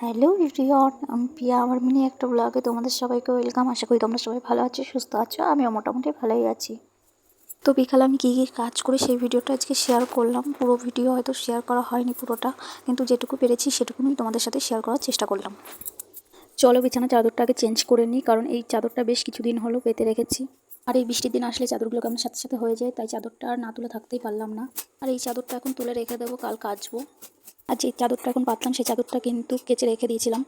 Hello রিয়ন আমি পিয়া আমার mini একটা ব্লগে তোমাদের সবাইকে ওয়েলকাম আশা করি তোমরা সবাই ভালো আছো, সুস্থ আছো, আমিও মোটামুটি ভালোই আছি। তো বিকালে আমি কী কী কাজ করি সেই ভিডিওটা আজকে শেয়ার করলাম। পুরো ভিডিও হয়তো শেয়ার করা হয়নি পুরোটা, কিন্তু যেটুকু পেরেছি সেটুকুনি তোমাদের সাথে শেয়ার করার চেষ্টা করলাম। চলো বিছানা চাদরটা আগে চেঞ্জ করে নিই, কারণ এই চাদরটা বেশ কিছুদিন হলো পেতে রেখেছি। আর এই বৃষ্টির দিন আসলে চাদরগুলো কেমন সাথে সাথে হয়ে যায়, তাই চাদরটা আর না তুলে থাকতেই পারলাম না। আর এই চাদরটা এখন তুলে রেখে দেবো, কাল কাচবো। আর যে চাদরটা এখন পাতলাম, সেই চাদরটা কিন্তু কেচে রেখে দিয়েছিলাম।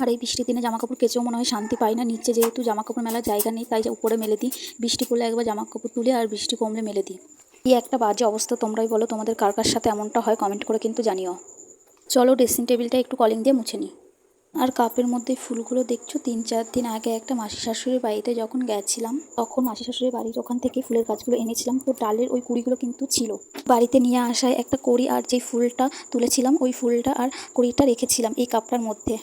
আর এই বৃষ্টির দিনে জামা কাপড় কেচেও মনে হয় শান্তি পাই না। নিচে যেহেতু জামা কাপড় মেলার জায়গা নেই, তাই উপরে মেলে দিই। বৃষ্টি পড়লে একবার জামা কাপড় তুলে আর বৃষ্টি কমলে মেলে দিই। এই একটা বাজে অবস্থা, তোমরাই বলো তোমাদের কার কার সাথে এমনটা হয়, কমেন্ট করে কিন্তু জানিও। চলো, ড্রেসিং টেবিলটা একটু কলিং দিয়ে মুছে নিই। আর কাপের মধ্যে ফুলগুলো দেখছ? তিন, চার দিন আগে একটা মাসি শাশুড়ির বাড়িতে যখন গেছিলাম, তখন মাসি শাশুড়ির বাড়ির ওখান থেকে ফুলের গাছগুলো এনেছিলাম। তো ডালের ওই কুড়িগুলো কিন্তু ছিল। বাড়িতে নিয়ে আসায় একটা কড়ি আর যেই ফুলটা তুলেছিলাম, ওই ফুলটা আর কড়িটা রেখেছিলাম এই কাপটার মধ্যে।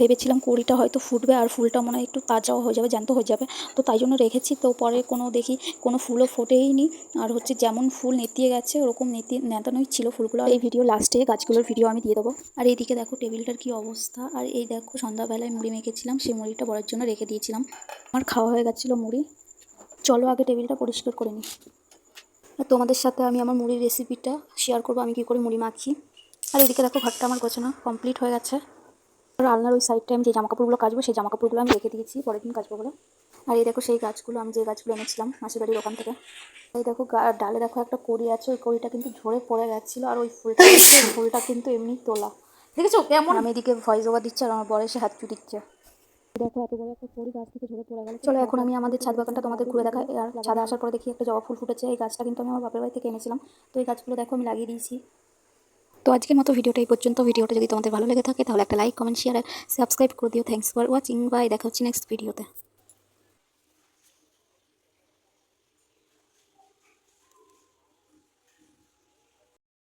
ভেবেছিলাম কুড়িটা হয়তো ফুটবে আর ফুলটা মনে হয় একটু তাজাও হয়ে যাবে, জ্যান্ত হয়ে যাবে। তো তাই জন্য রেখেছি, তো পরে কোনো দেখি কোনো ফুলও ফোটেই নি আর হচ্ছে যেমন ফুল নেতিয়ে গেছে, ওরকম নেতি নেতানোই ছিল ফুলগুলো। এই ভিডিও লাস্টে গাছগুলোর ভিডিও আমি দিয়ে দেবো। আর এইদিকে দেখো টেবিলটার কি অবস্থা। আর এই দেখো সন্ধ্যাবেলায় মুড়ি মেখেছিলাম, সেই মুড়িটা বড়ার জন্য রেখে দিয়েছিলাম। আমার খাওয়া হয়ে গেছিল মুড়ি। চলো আগে টেবিলটা পরিষ্কার করে নিই। আর তোমাদের সাথে আমি আমার মুড়ির রেসিপিটা শেয়ার করব, আমি কী করে মুড়ি মাখি। আর এদিকে দেখো ঘরটা আমার গোছানো কমপ্লিট হয়ে গেছে। আলনার ওই সাইডটা আমি যে জামা কাপড়গুলো কাচবো সেই জামা কাপড়গুলো আমি রেখে দিয়েছি পরের দিন কাচবো বলে। আর এই দেখো সেই গাছগুলো আমি যে গাছগুলো এনেছিলাম মাসির বাড়ির ওখান থেকে। এই দেখো গা- ডালে দেখো একটা কড়ি আছে ওই কড়িটা কিন্তু ঝরে পড়ে গেছিল আর ওই ফুলটা ফুলটা কিন্তু এমনি তোলা। দেখেছ কেমন? আমি এদিকে ভয়েস ওভার দিচ্ছে আর আমার বড় এসে হাত দিচ্ছে দেখো এত বড় একটা কড়ি গাছ থেকে ঝরে পড়ে গেল। চলো এখন আমি আমাদের ছাদ বাগানটা তোমাদের ঘুরে দেখাই। আর ছাদে আসার পরে দেখি একটা জবা ফুল ফুটেছে এই গাছটা কিন্তু আমি আমার বাপের বাড়ি থেকে এনেছিলাম। তো এই গাছগুলো দেখো আমি লাগিয়ে দিয়েছি। তো আজকের মতো ভিডিওটা এই পর্যন্ত। ভিডিওটা যদি তোমাদের ভালো লেগে থাকে, তাহলে একটা লাইক কমেন্ট শেয়ার আর সাবস্ক্রাইব করে দিও। থ্যাংকস ফর ওয়াচিং বাই দেখা হচ্ছে নেক্সট ভিডিওতে